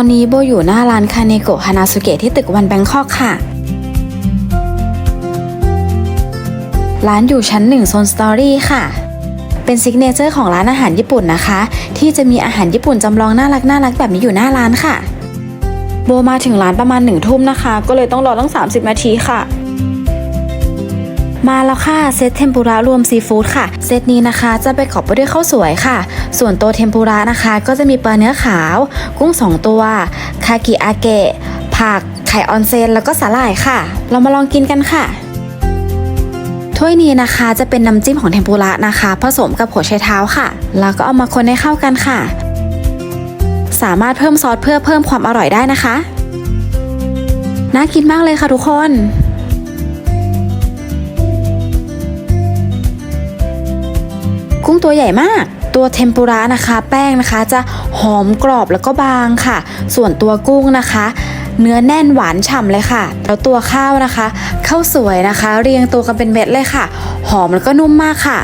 อนนี้โบอยู่หน้าร้านคาเนโกะฮานาสุเกะที่ตึกวันแบงคอกค่ะ ร้านอยู่ชั้นหนึ่งโซนสตอรี่ค่ะ เป็นซิกเนเจอร์ของร้านอาหารญี่ปุ่นนะคะ ที่จะมีอาหารญี่ปุ่นจำลองน่ารักน่ารักแบบนี้อยู่หน้าร้านค่ะ โบมาถึงร้านประมาณหนึ่งทุ่มนะคะ ก็เลยต้องรอตั้ง 30 นาทีค่ะ มาแล้วค่ะเซตเทมปุระรวมซีฟู้ดค่ะ เซตนี้นะคะจะไปขอบไปด้วยข้าวสวยค่ะ ส่วนตัวเทมปุระนะคะ ก็จะมีปลาเนื้อขาว กุ้ง 2 ตัว คากิอาเกะ ผัก ไข่ออนเซน แล้วก็สาหร่ายค่ะ เรามาลองกินกันค่ะถ้วยนี้นะคะจะเป็นน้ำจิ้มของเทมปุระนะคะ ผสมกับหัวไชเท้าค่ะ แล้วก็เอามาคนให้เข้ากันค่ะ สามารถเพิ่มซอสเพื่อเพิ่มความอร่อยได้นะคะ น่ากินมากเลยค่ะทุกคน กุ้งตัวใหญ่มาก ตัวเทมปุระนะคะ แป้งนะคะจะหอมกรอบแล้วก็บางค่ะ ส่วนตัวกุ้งนะคะ เนื้อแน่นหวานฉ่ำเลยค่ะ แล้วตัวข้าวนะคะข้าวสวยนะคะ เรียงตัวกันเป็นเม็ดเลยค่ะ หอมแล้วก็นุ่มมากค่ะ